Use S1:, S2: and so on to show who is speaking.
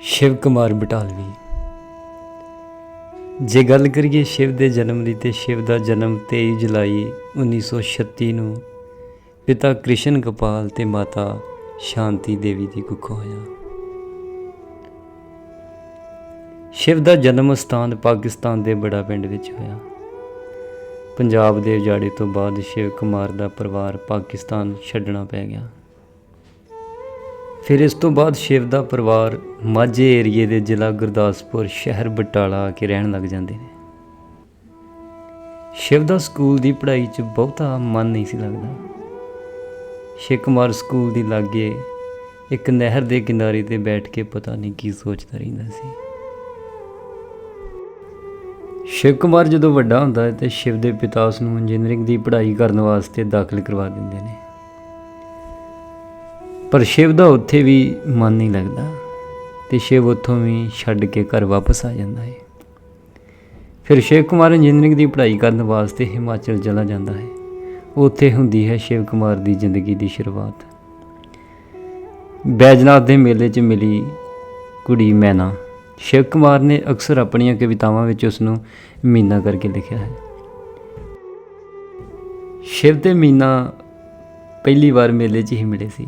S1: ਸ਼ਿਵ ਕੁਮਾਰ ਬਟਾਲਵੀ। ਜੇ ਗੱਲ ਕਰੀਏ ਸ਼ਿਵ ਦੇ ਜਨਮ ਦੀ ਤੇ ਸ਼ਿਵ ਦਾ ਜਨਮ 23 ਜੁਲਾਈ 1936 ਨੂੰ ਪਿਤਾ ਕ੍ਰਿਸ਼ਨ ਕਪਾਲ ਤੇ ਮਾਤਾ ਸ਼ਾਂਤੀ ਦੇਵੀ ਦੀ ਕੁੱਖੋਂ ਹੋਇਆ। ਸ਼ਿਵ ਦਾ ਜਨਮ ਸਥਾਨ ਪਾਕਿਸਤਾਨ ਦੇ ਬੜਾ ਪਿੰਡ ਵਿੱਚ ਹੋਇਆ। ਪੰਜਾਬ ਦੇ ਉਜਾੜੇ ਤੋਂ ਬਾਅਦ ਸ਼ਿਵ ਕੁਮਾਰ ਦਾ ਪਰਿਵਾਰ ਪਾਕਿਸਤਾਨ ਛੱਡਣਾ ਪੈ ਗਿਆ। ਫਿਰ ਇਸ ਤੋਂ ਬਾਅਦ ਸ਼ਿਵ ਦਾ ਪਰਿਵਾਰ ਮਾਝੇ ਏਰੀਏ ਦੇ ਜ਼ਿਲ੍ਹਾ ਗੁਰਦਾਸਪੁਰ, ਸ਼ਹਿਰ ਬਟਾਲਾ ਆ ਕੇ ਰਹਿਣ ਲੱਗ ਜਾਂਦੇ ਨੇ। ਸ਼ਿਵ ਦਾ ਸਕੂਲ ਦੀ ਪੜ੍ਹਾਈ 'ਚ ਬਹੁਤਾ ਮਨ ਨਹੀਂ ਸੀ ਲੱਗਦਾ। ਸ਼ਿਵ ਕੁਮਾਰ ਸਕੂਲ ਦੀ ਲਾਗੇ ਇੱਕ ਨਹਿਰ ਦੇ ਕਿਨਾਰੇ ਤੇ ਬੈਠ ਕੇ ਪਤਾ ਨਹੀਂ ਕੀ ਸੋਚਦਾ ਰਹਿੰਦਾ ਸੀ। ਸ਼ਿਵ ਕੁਮਾਰ ਜਦੋਂ ਵੱਡਾ ਹੁੰਦਾ ਹੈ ਤੇ ਸ਼ਿਵ ਦੇ ਪਿਤਾ ਉਸ ਨੂੰ ਇੰਜੀਨੀਅਰਿੰਗ ਦੀ ਪੜ੍ਹਾਈ ਕਰਨ ਵਾਸਤੇ ਦਾਖਲ ਕਰਵਾ ਦਿੰਦੇ ਨੇ। ਪਰ ਸ਼ਿਵ ਦਾ ਉੱਥੇ ਵੀ ਮਨ ਨਹੀਂ ਲੱਗਦਾ ਤੇ ਸ਼ਿਵ ਉੱਥੋਂ ਵੀ ਛੱਡ ਕੇ ਘਰ ਵਾਪਸ ਆ ਜਾਂਦਾ ਹੈ। ਫਿਰ ਸ਼ਿਵ ਕੁਮਾਰ ਇੰਜੀਨੀਅਰਿੰਗ ਦੀ ਪੜ੍ਹਾਈ ਕਰਨ ਵਾਸਤੇ ਹਿਮਾਚਲ ਚਲਾ ਜਾਂਦਾ ਹੈ। ਉੱਥੇ ਹੁੰਦੀ ਹੈ ਸ਼ਿਵ ਕੁਮਾਰ ਦੀ ਜ਼ਿੰਦਗੀ ਦੀ ਸ਼ੁਰੂਆਤ। ਬੈਜਨਾਥ ਦੇ ਮੇਲੇ 'ਚ ਮਿਲੀ ਕੁੜੀ ਮੈਨਾ। ਸ਼ਿਵ ਕੁਮਾਰ ਨੇ ਅਕਸਰ ਆਪਣੀਆਂ ਕਵਿਤਾਵਾਂ ਵਿੱਚ ਉਸ ਨੂੰ ਮੀਨਾ ਕਰਕੇ ਲਿਖਿਆ ਹੈ। ਸ਼ਿਵ ਤੇ ਮੀਨਾ ਪਹਿਲੀ ਵਾਰ ਮੇਲੇ 'ਚ ਹੀ ਮਿਲੇ ਸੀ।